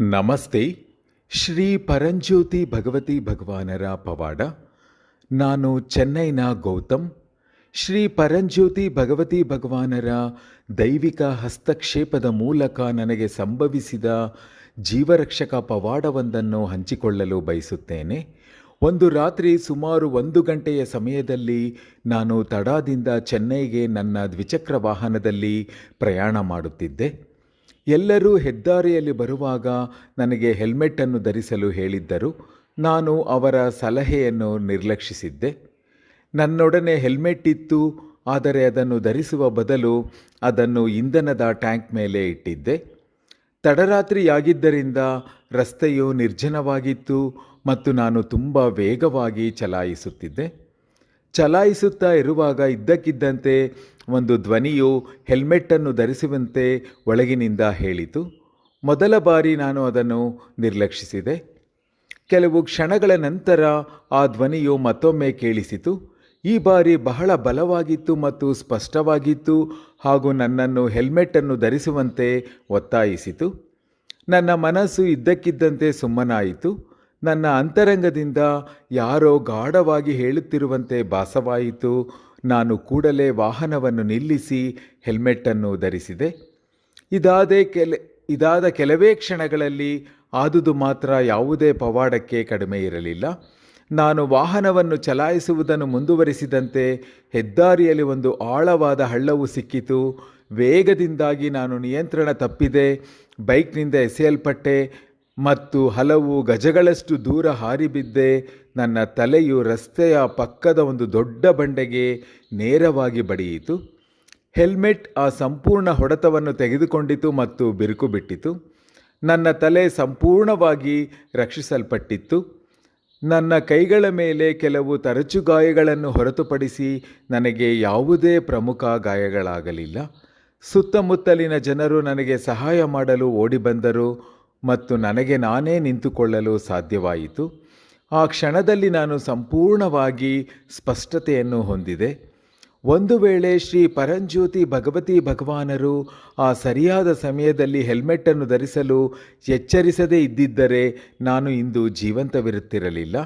ನಮಸ್ತೆ. ಶ್ರೀ ಪರಂಜ್ಯೋತಿ ಭಗವತಿ ಭಗವಾನರ ಪವಾಡ. ನಾನು ಚೆನ್ನೈನ ಗೌತಮ್. ಶ್ರೀ ಪರಂಜ್ಯೋತಿ ಭಗವತಿ ಭಗವಾನರ ದೈವಿಕ ಹಸ್ತಕ್ಷೇಪದ ಮೂಲಕ ನನಗೆ ಸಂಭವಿಸಿದ ಜೀವರಕ್ಷಕ ಪವಾಡವೊಂದನ್ನು ಹಂಚಿಕೊಳ್ಳಲು ಬಯಸುತ್ತೇನೆ. ಒಂದು ರಾತ್ರಿ ಸುಮಾರು ಒಂದು ಗಂಟೆಯ ಸಮಯದಲ್ಲಿ ನಾನು ತಡಾದಿಂದ ಚೆನ್ನೈಗೆ ನನ್ನ ದ್ವಿಚಕ್ರ ವಾಹನದಲ್ಲಿ ಪ್ರಯಾಣ ಮಾಡುತ್ತಿದ್ದೆ. ಎಲ್ಲರೂ ಹೆದ್ದಾರಿಯಲ್ಲಿ ಬರುವಾಗ ನನಗೆ ಹೆಲ್ಮೆಟ್ಟನ್ನು ಧರಿಸಲು ಹೇಳಿದ್ದರು. ನಾನು ಅವರ ಸಲಹೆಯನ್ನು ನಿರ್ಲಕ್ಷಿಸಿದ್ದೆ. ನನ್ನೊಡನೆ ಹೆಲ್ಮೆಟ್ ಇತ್ತು, ಆದರೆ ಅದನ್ನು ಧರಿಸುವ ಬದಲು ಅದನ್ನು ಇಂಧನದ ಟ್ಯಾಂಕ್ ಮೇಲೆ ಇಟ್ಟಿದ್ದೆ. ತಡರಾತ್ರಿಯಾಗಿದ್ದರಿಂದ ರಸ್ತೆಯು ನಿರ್ಜನವಾಗಿತ್ತು ಮತ್ತು ನಾನು ತುಂಬ ವೇಗವಾಗಿ ಚಲಾಯಿಸುತ್ತಿದ್ದೆ. ಚಲಾಯಿಸುತ್ತಾ ಇರುವಾಗ ಇದ್ದಕ್ಕಿದ್ದಂತೆ ಒಂದು ಧ್ವನಿಯು ಹೆಲ್ಮೆಟ್ಟನ್ನು ಧರಿಸುವಂತೆ ಒಳಗಿನಿಂದ ಹೇಳಿತು. ಮೊದಲ ಬಾರಿ ನಾನು ಅದನ್ನು ನಿರ್ಲಕ್ಷಿಸಿದೆ. ಕೆಲವು ಕ್ಷಣಗಳ ನಂತರ ಆ ಧ್ವನಿಯು ಮತ್ತೊಮ್ಮೆ ಕೇಳಿಸಿತು. ಈ ಬಾರಿ ಬಹಳ ಬಲವಾಗಿತ್ತು ಮತ್ತು ಸ್ಪಷ್ಟವಾಗಿತ್ತು ಹಾಗೂ ನನ್ನನ್ನು ಹೆಲ್ಮೆಟ್ಟನ್ನು ಧರಿಸುವಂತೆ ಒತ್ತಾಯಿಸಿತು. ನನ್ನ ಮನಸ್ಸು ಇದ್ದಕ್ಕಿದ್ದಂತೆ ಸುಮ್ಮನಾಯಿತು. ನನ್ನ ಅಂತರಂಗದಿಂದ ಯಾರೋ ಗಾಢವಾಗಿ ಹೇಳುತ್ತಿರುವಂತೆ ಭಾಸವಾಯಿತು. ನಾನು ಕೂಡಲೇ ವಾಹನವನ್ನು ನಿಲ್ಲಿಸಿ ಹೆಲ್ಮೆಟ್ಟನ್ನು ಧರಿಸಿದೆ. ಇದಾದೇ ಕೆಲ, ಇದಾದ ಕೆಲವೇ ಕ್ಷಣಗಳಲ್ಲಿ ಆದುದು ಮಾತ್ರ ಯಾವುದೇ ಪವಾಡಕ್ಕೆ ಕಡಿಮೆ ಇರಲಿಲ್ಲ. ನಾನು ವಾಹನವನ್ನು ಚಲಾಯಿಸುವುದನ್ನು ಮುಂದುವರಿಸಿದಂತೆ ಹೆದ್ದಾರಿಯಲ್ಲಿ ಒಂದು ಆಳವಾದ ಹಳ್ಳವು ಸಿಕ್ಕಿತು. ವೇಗದಿಂದಾಗಿ ನಾನು ನಿಯಂತ್ರಣ ತಪ್ಪಿದೆ. ಬೈಕ್ನಿಂದ ಎಸೆಯಲ್ಪಟ್ಟೆ. ಮತ್ತು ಹಲವು ಗಜಗಳಷ್ಟು ದೂರ ಹಾರಿಬಿದ್ದೆ ನನ್ನ ತಲೆಯು ರಸ್ತೆಯ ಪಕ್ಕದ ಒಂದು ದೊಡ್ಡ ಬಂಡೆಗೆ ನೇರವಾಗಿ ಬಡಿಯಿತು. ಹೆಲ್ಮೆಟ್ ಆ ಸಂಪೂರ್ಣ ಹೊಡೆತವನ್ನು ತೆಗೆದುಕೊಂಡಿತು ಮತ್ತು ಬಿರುಕು ಬಿಟ್ಟಿತು. ನನ್ನ ತಲೆ ಸಂಪೂರ್ಣವಾಗಿ ರಕ್ಷಿಸಲ್ಪಟ್ಟಿತ್ತು. ನನ್ನ ಕೈಗಳ ಮೇಲೆ ಕೆಲವು ತರಚು ಗಾಯಗಳನ್ನು ಹೊರತುಪಡಿಸಿ ನನಗೆ ಯಾವುದೇ ಪ್ರಮುಖ ಗಾಯಗಳಾಗಲಿಲ್ಲ. ಸುತ್ತಮುತ್ತಲಿನ ಜನರು ನನಗೆ ಸಹಾಯ ಮಾಡಲು ಓಡಿ ಬಂದರು. ಮತ್ತು ನನಗೆ ನಾನೇ ನಿಂತುಕೊಳ್ಳಲು ಸಾಧ್ಯವಾಯಿತು. ಆ ಕ್ಷಣದಲ್ಲಿ ನಾನು ಸಂಪೂರ್ಣವಾಗಿ ಸ್ಪಷ್ಟತೆಯನ್ನು ಹೊಂದಿದೆ. ಒಂದು ವೇಳೆ ಶ್ರೀ ಪರಂಜ್ಯೋತಿ ಭಗವತಿ ಭಗವಾನರು ಆ ಸರಿಯಾದ ಸಮಯದಲ್ಲಿ ಹೆಲ್ಮೆಟ್ಟನ್ನು ಧರಿಸಲು ಎಚ್ಚರಿಸದೇ ಇದ್ದಿದ್ದರೆ ನಾನು ಇಂದು ಜೀವಂತವಿರುತ್ತಿರಲಿಲ್ಲ.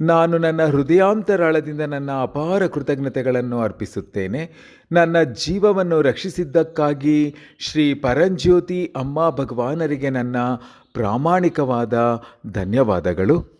ನಾನು ನನ್ನ ಹೃದಯಾಂತರಾಳದಿಂದ ನನ್ನ ಅಪಾರ ಕೃತಜ್ಞತೆಗಳನ್ನು ಅರ್ಪಿಸುತ್ತೇನೆ. ನನ್ನ ಜೀವವನ್ನು ರಕ್ಷಿಸಿದ್ದಕ್ಕಾಗಿ ಶ್ರೀ ಪರಂಜ್ಯೋತಿ ಅಮ್ಮ ಭಗವಾನರಿಗೆ ನನ್ನ ಪ್ರಾಮಾಣಿಕವಾದ ಧನ್ಯವಾದಗಳು.